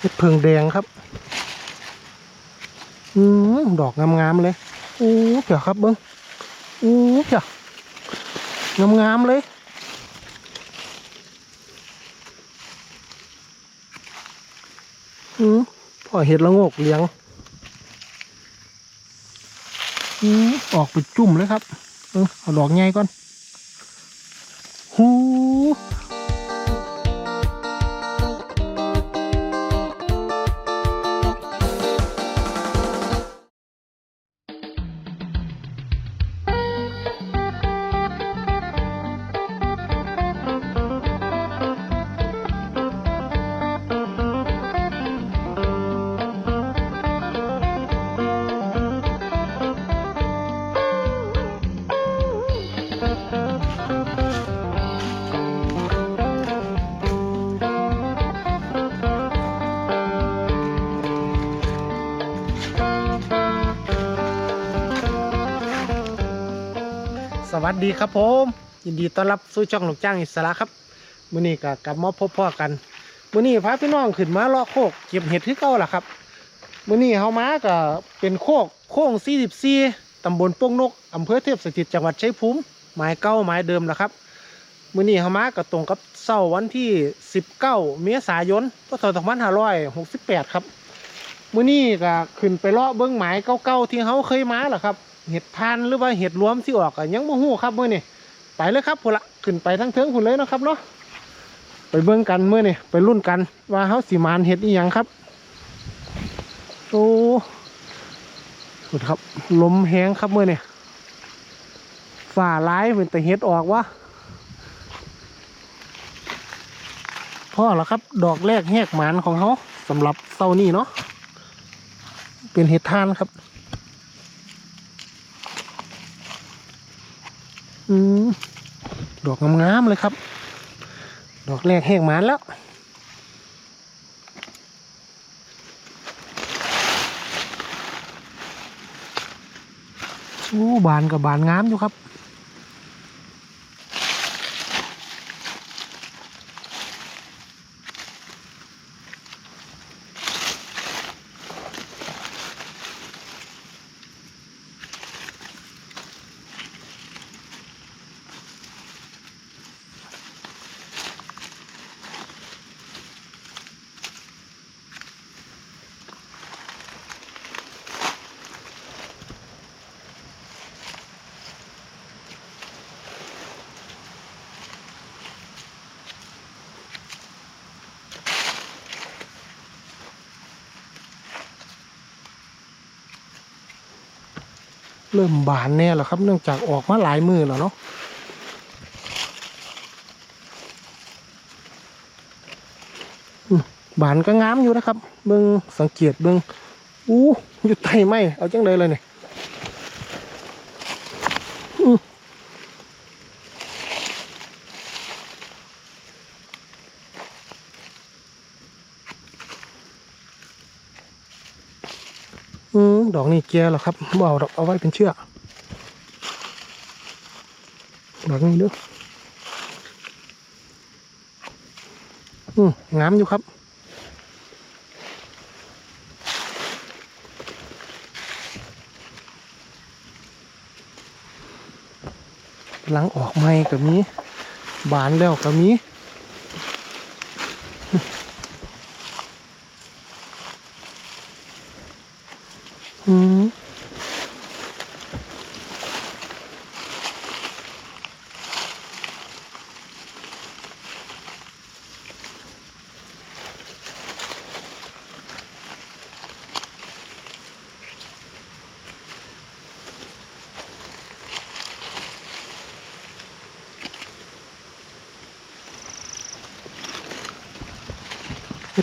เห็ดเพิงแดงครับ อืมดอกงามๆเลยโอ้เพียครับเบิ้งโอ้เพียงามๆเลยอืมพอเห็ดละโงกเลี้ยงอืมออกไปจุ่มเลยครับ เออเอาดอกใหญ่ก่อน วัสดีครับผม ยินดีต้อนรับสู่ช่องหลงจ้างอิสระครับมื้อนี้ก็กลับมาพบพ่อกันมื้อนี้พาพี่น้องขึ้นมาเลาะโคกเก็บเห็ดที่เก่าล่ะครับมื้อนี้เฮามาก็เป็นโคกโค้ง44ตำบลโป่งนกอำเภอเทพสถิตจังหวัดชัยภูมิหมายเก่าหมายเดิมล่ะครับมื้อนี้เฮามาก็ตรงกับเสาร์วันที่ 19 เมษายนพศ2568 ครับมื้อนี้ก็ขึ้นไปเลาะเบิ่งหมายเก่าๆที่เฮาเคยมาล่ะครับ เห็ดทานหรือว่าเห็ดรวมที่ออกอะยังบ่ฮู้ครับเมื้อนี้ไปเลยครับพุ่นละขึ้นไปทั้งเทิงพุ่นเลยนะครับเนาะไปเบิ่งกันเมื้อนี้ไปรุ่นกันว่าเฮาสิมานเห็ดอีหยังครับโอ้พุ่นครับลมแห้งครับเมื้อนี้ฝ่าร้ายเป็นแต่เห็ดออกวะพ่อแล้วครับ ดอกแรกแหกหมานของเขาสำหรับเซานี่เนาะเป็นเห็ดทานครับ อืม ดอกงามๆเลยครับ ดอกแรกแห้งมานแล้วโอ้บานกับบานงามอยู่ครับ เริ่มบานแน่แล้วครับ เนื่องจากออกมาหลายมือแล้วเนาะบานก็งามอยู่นะครับ เบิ่งสังเกตเบิ่งอู้อยู่ใต้ไม้เอาจังเลยเลยเนี่ยอื้อ อืมดอกนี่แก่แล้วครับบ่เอาดอกเอาไว้เป็นเชือกดอกนี้ด้ออืมงามอยู่ครับหลังออกใหม่ก็มีบานแล้วก็มีอื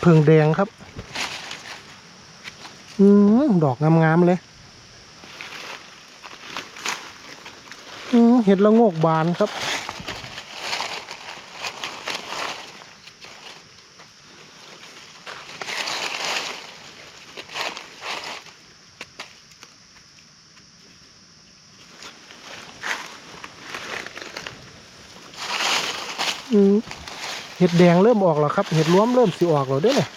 เห็ดเพิงแดงครับ อืมดอกงามๆเลย อืมเห็ดละโงกบานครับ เห็ดแดงเริ่มออกแล้วครับ เห็ดรวมเริ่มสิออกแล้วด้วยเนี่ย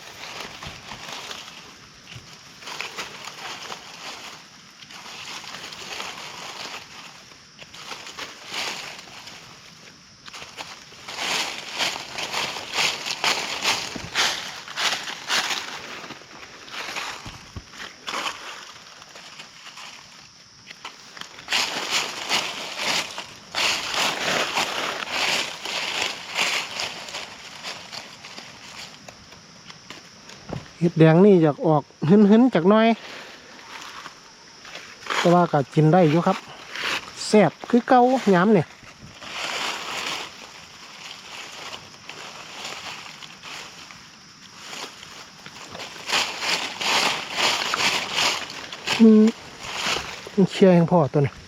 เห็ดแดงนี่อยากออกหึนหึนๆจากน้อย แต่ว่าก็กินได้อยู่ครับแซ่บคือเก่าย้ำเนี่ยอืมมันเชียร์ยังพอตัวนี้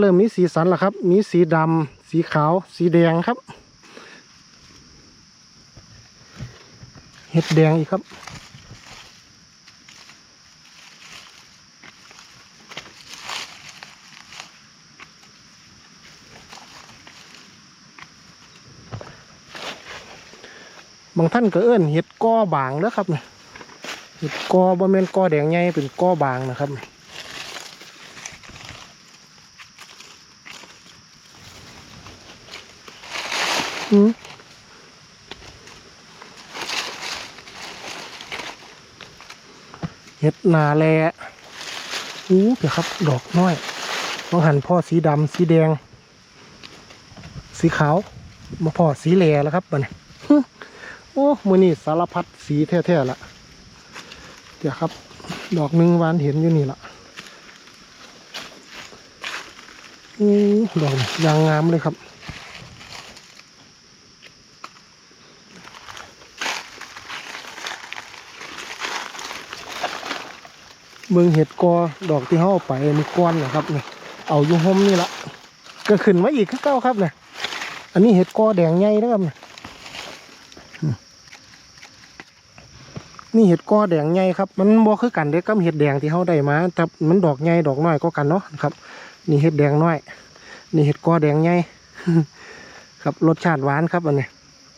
เริ่มมีสีสันแล้วครับ มีสีดำสีขาว สีแดงครับ เห็ดแดงอีกครับ บางท่านก็เอิ้นเห็ดก้อบางแล้วครับเห็ดก้อบ่แม่นก้อแดงใหญ่เป็นก้อบางนะครับ อืม เห็ดนาแลอู้เดี๋ยวครับ ดอกน้อยต้องหันพ่อสีดำสีแดง สีขาวมาพ่อสีแลแล้วครับมันโอ้มือนี่สารพัดสีแท้ๆละเดี๋ยวครับ ดอกหนึ่งวานเห็นอยู่นี่ละอู้ดอกยางงามเลยครับ เมืองเห็ดกอดอกที่เขาเอไปมีก้อนนะครับนี่เอาอยู่ห่มนี่ละก็ขึ้นมาอีกคือเก้าครับเนี่ยอันนี้เห็ดกอแดงใหญ่นะครับเนี่ยนี่เห็ดกอแดงใหญ่ครับ มันบ่คือกันเด็กกับเห็ดแดงที่เขาได้มาแต่มันดอกใหญ่ดอกน้อยก็กันเนาะครับ นี่เห็ดแดงน้อย นี่เห็ดกอแดงใหญ่ครับรสชาติหวานครับอันนี้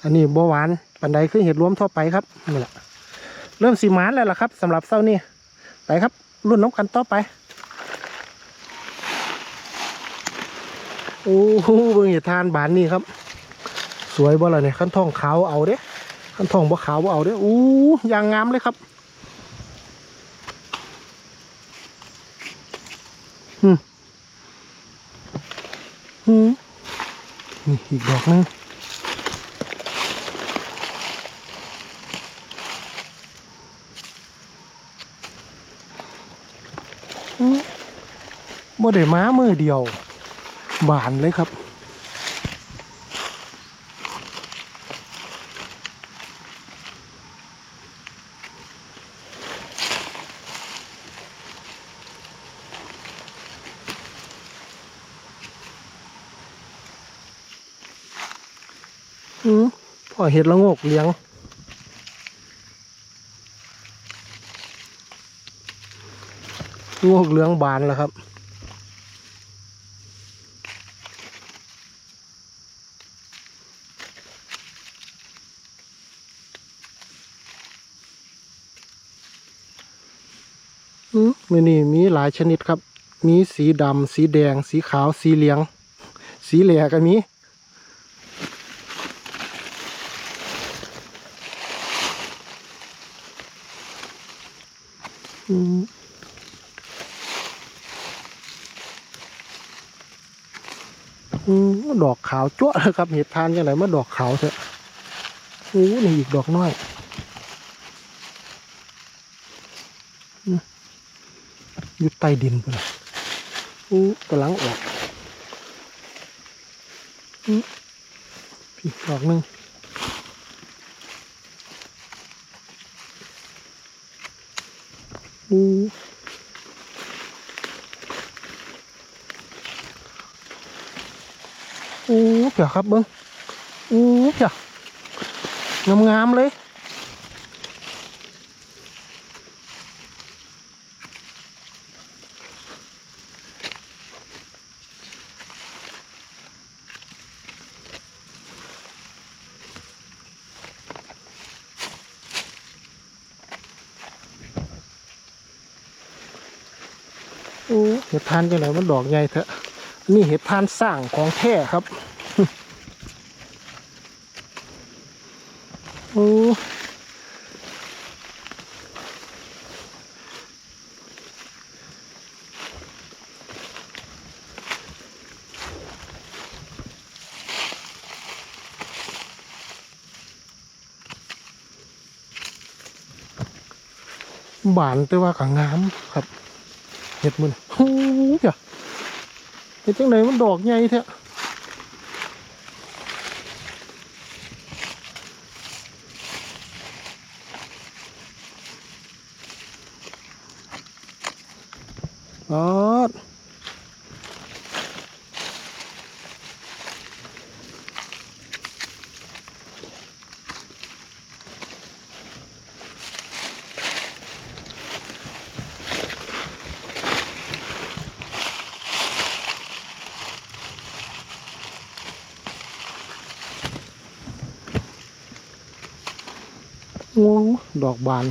อันนี้บ่หวานปันใดคือเห็ดรวมทั่วไปครับนี่แหละเริ่มสีหมานแล้วล่ะครับสำหรับเส้านี่ไปครับ รุ่นน้ำกันต่อไป โอ้โหเบิ่งเห็ดทานบานนี่ครับ สวยบ่ล่ะเนี่ยขั้นทองขาวเอาเด้ขั้นทองบ่ขาวบ่เอาเด้อู้ยางงามเลยครับฮึมฮึมนี่อีกดอกนึง ได้ม้ามือเดียว บานเลยครับ อืมพอเห็ดละงกเลี้ยงโงกเหลืองบานแล้วครับ อื มมือนี่มีหลายชนิดครับ มีสีดำสีแดง สีขาว สีเหลือง สีเหลือก็มีอืมอืมดอกขาวจั่วเลยครับเห็ดทานยังไงมาดอกขาวเถอะโอ้นี่อีกดอกน้อย อยู่ใต้ดินไปเลยอู้กำลังออกอู้พี่ดอกหนึ่งอู้อู้เปียครับเบิ้งอู้เปียงามๆเลย ห็ดทานจังไหนมันดอกใหญ่เถอะนี่เห็ดพานสร้างของแท้ครับโอ้บานแต่ว่าก็งามครับ เห็ดมันโอ้ยอเห็ดจังไหนมันดอกใหญ่แท้อ๋อ โอ้ดอกบาน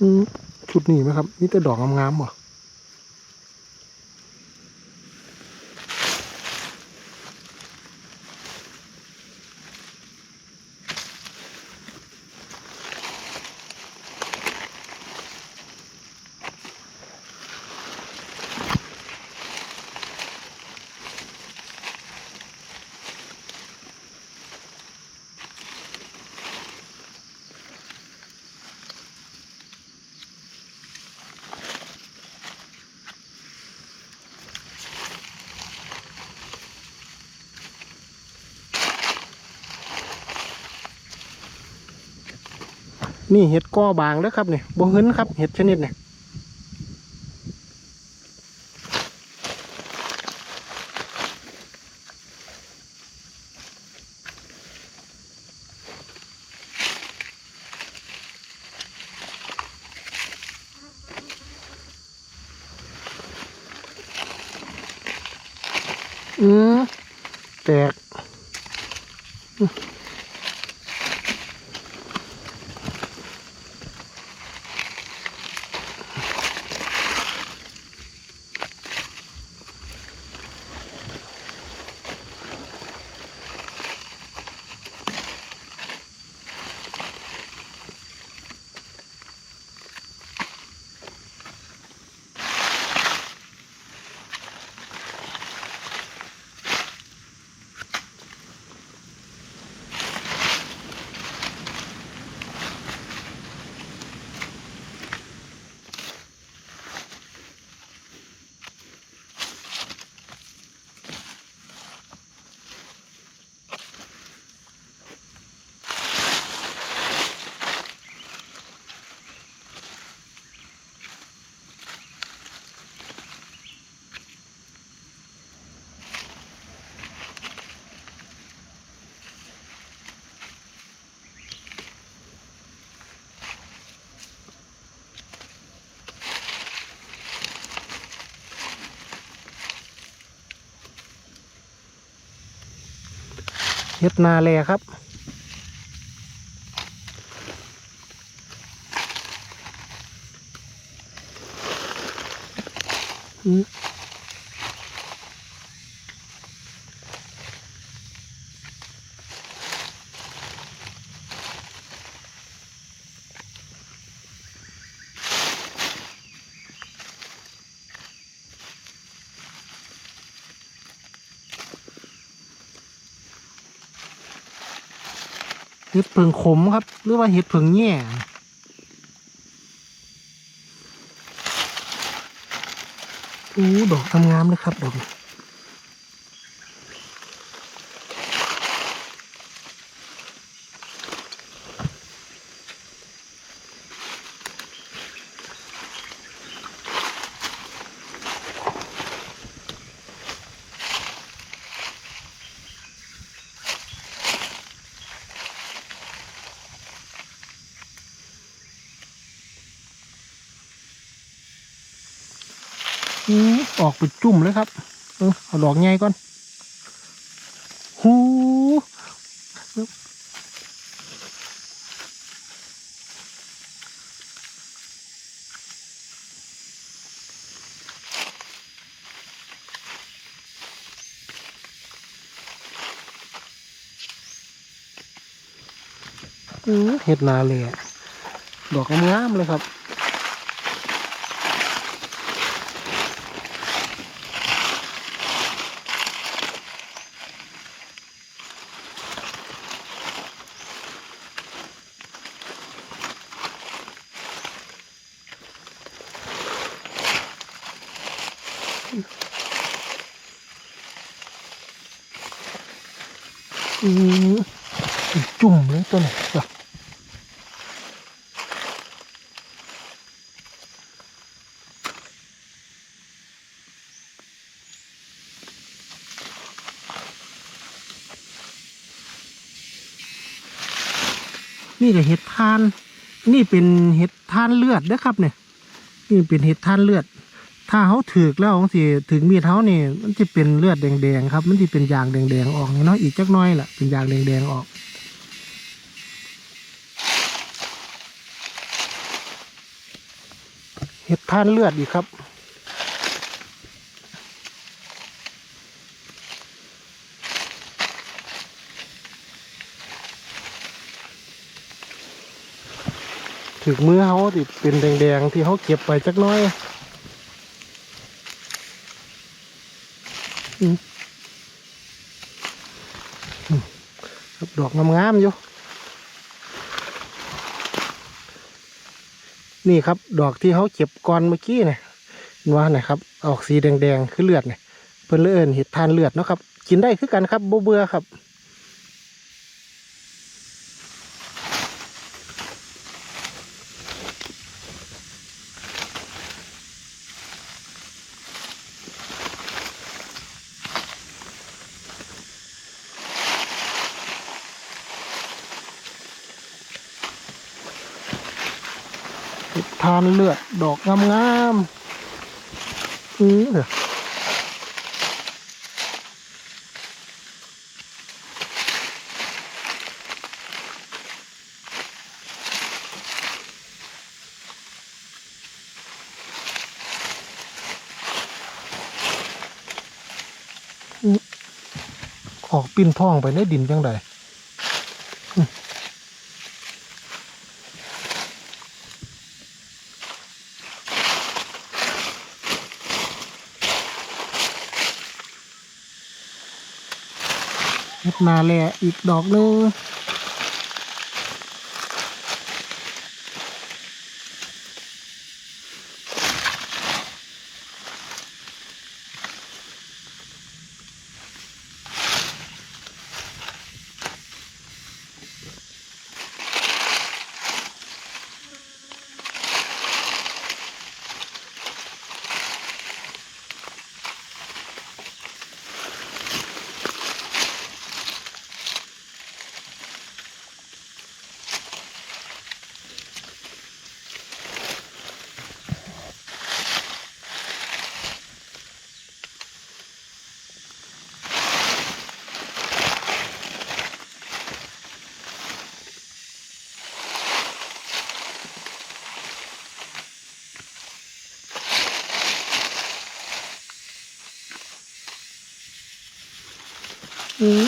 อืมชุดนี้ไหมครับนี่แต่ดอกงามๆเนี่เห็ดก้อบางแล้วครับเนี่ยบ่หึ้นครับเห็ดชนิดเนี่ย อืมแตก เฮ็ดนาแลครับ ห็ดเผิงขมครับ หรือว่าเห็ดเผิงแง่โอ้ดอกงามเลยครับดอก ออกไปจุ่มเลยครับ เออเอาดอกใหญ่ก่อนหูเห็ดนาเลยดอกงามเลยครับ จุ่มเลยตัวนี้ว่ะนี่ก็เห็ดทาน นี่เป็นเห็ดทานเลือดนะครับเนี่ย นี่เป็นเห็ดทานเลือด ถ้าเขาถือกแล้วของสิถึงมีดเขานี่มันจะเป็นเลือดแดงๆครับ มันจะเป็นยางแดงๆออกเนาะอีกจักน้อยล่ะเป็นยางแดงๆออกเห็ดท่านเลือดอีกครับถึงมือเขาติเป็นแดงๆที่เขาเก็บไปจักน้อยอืมอืมครับ ดอกงามๆอยู่ นี่ครับ ดอกที่เขาเก็บก่อนเมื่อกี้เนี่ยเห็นว่านะครับ ออกสีแดงๆคือเลือดเนี่ยเพิ่นเลื่อนเห็ดทานเลือดเนาะครับ กินได้คือกันครับบ่เบื่อครับ เห็ดทานเลือดดอกงามๆอือเด้ออกปิ้นพ่องไปในดินจังใด นาแลอีกดอกนึง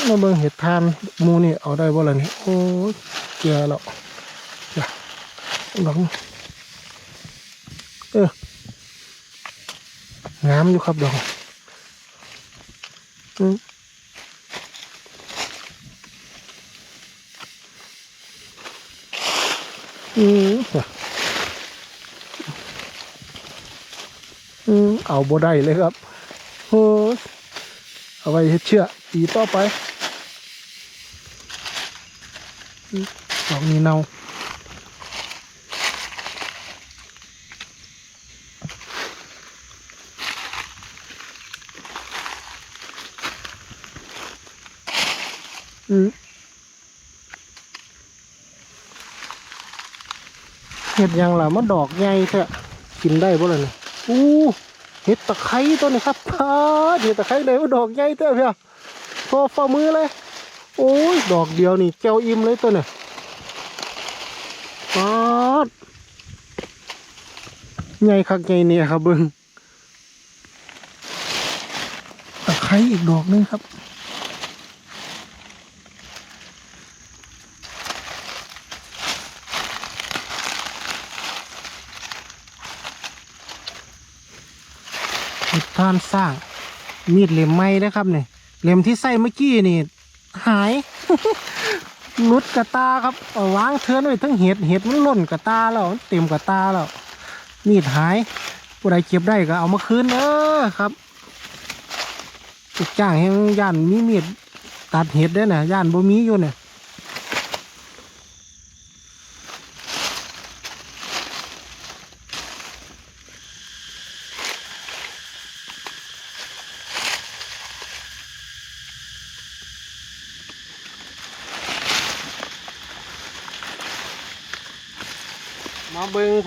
มาเบิ่งเห็ดทานมูนี่เอาได้บ่ล่ะนี่โอ้ยแก่แล้วจ้ะดอกเอองามอยู่ครับดอกอืมอืมอืมเอาบ่ได้เลยครับโอ้เอาไว้เฮ็ดเชื่อ ตีต่อไปอืมดอกนี้เนาอืมเห็ดยังล่ะมันดอกใหญ่แท้กินได้บ่ล่ะนี่อู้เห็ดตะไคร้ตัวนี้ครับเห็ดตะไคร้เลยว่าดอกใหญ่แท้เพีย พอฝ่ามือเลย โอ้ย ดอกเดียวนี่แก้วอิ่มเลยตัวเนี่ยปอดใหญ่คักใหญ่เนี่ยครับเบิ้งตะไคร้อีกดอกนึงครับติดท่านสร้างมีดเหลี่มไม้นะครับเนี่ย เล่มที่ใส่เมื่อกี้นี่ หายหลุดกระตาครับเอาวางเทือนไว้ทั้งเห็ดเห็ดมันล่นกระตาแล้วเต็มกระตาแล้วมีดหายผู้ใดเก็บได้ก็เอามาคืนเออครับจ้างให้ย่านมีมีดตัดเห็ดได้น่ะย่านบ่มีอยู่เนี่ย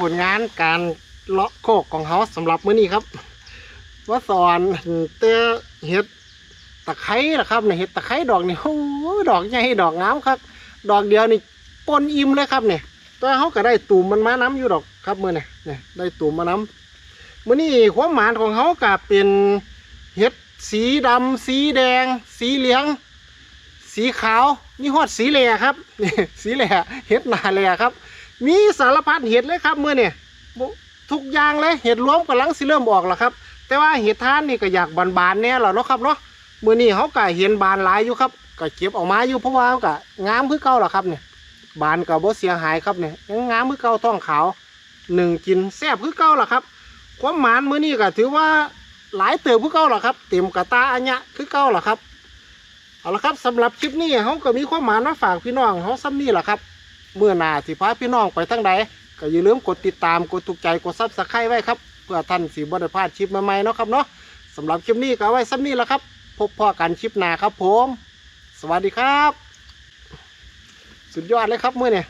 ผลงานการเลาะโคกของเขาสำหรับมื้อนี้ครับว่าสอนเตอเห็ดตะไคร้นะครับเนี่ยเห็ดตะไคร้ดอกนี่โอ้ดอกใหญ่ดอกงามครับ ดอกเดียวนี่ปนอิ่มเลยครับเนี่ยตัวเขาก็ได้ตูมมันมาน้ำอยู่ดอกครับมื้อนี่เนี่ยได้ตูมมาน้ำมื้อนี้ความหมายของเขาก็เป็นเห็ดสีดำสีแดง สีเหลือง สีขาวมีฮอดสีเหล่ครับสีเหล่เห็ดหนาเหล่ครับ มีสารพัดเห็ดเลยครับเมื่อเนี่ยบ่ทุกอย่างเลยเห็ดรวมกำลังสิเริ่มออกแล้วครับ แต่ว่าเห็ดทานนี่ก็อยากบานๆแน่หรอเนาะครับเนาะมื่อนี้เขาก็เห็นบานหลายอยู่ครับก็เก็บออกมาอยู่เพราะว่ามันก็งามคือเก่าหรอครับเนี่ยบานก็บ่เสียหายครับเนี่ยยังงามคือเก่าท้องขาวหนึ่งกินแซ่บคือเก่าหรอครับ ความหมานมื่อนี้ก็ถือว่าหลายเติบคือเก่าหรอครับ เต็มกระตาอันเนี้ยคือเก่าหรอครับเอาละครับสำหรับคลิปนี้เขาก็มีความหมานมาฝากพี่น้องเขาซ้ำนี่แหละครับ เมื่อหนาสิพาพี่น้องไปทั้งใดก็อย่าลืมกดติดตามกดถูกใจกดซับสไครต์ไว้ครับเพื่อท่านสีบได้พลาดชิปใหม่ๆเนาะครับเนาะสำหรับคลิปนี้ก็ไว้ซ้ำนี้แล้วครับ พบพ่อกันชิปหนาครับผม สวัสดีครับ สุดยอดเลยครับเมื่อเนี่ย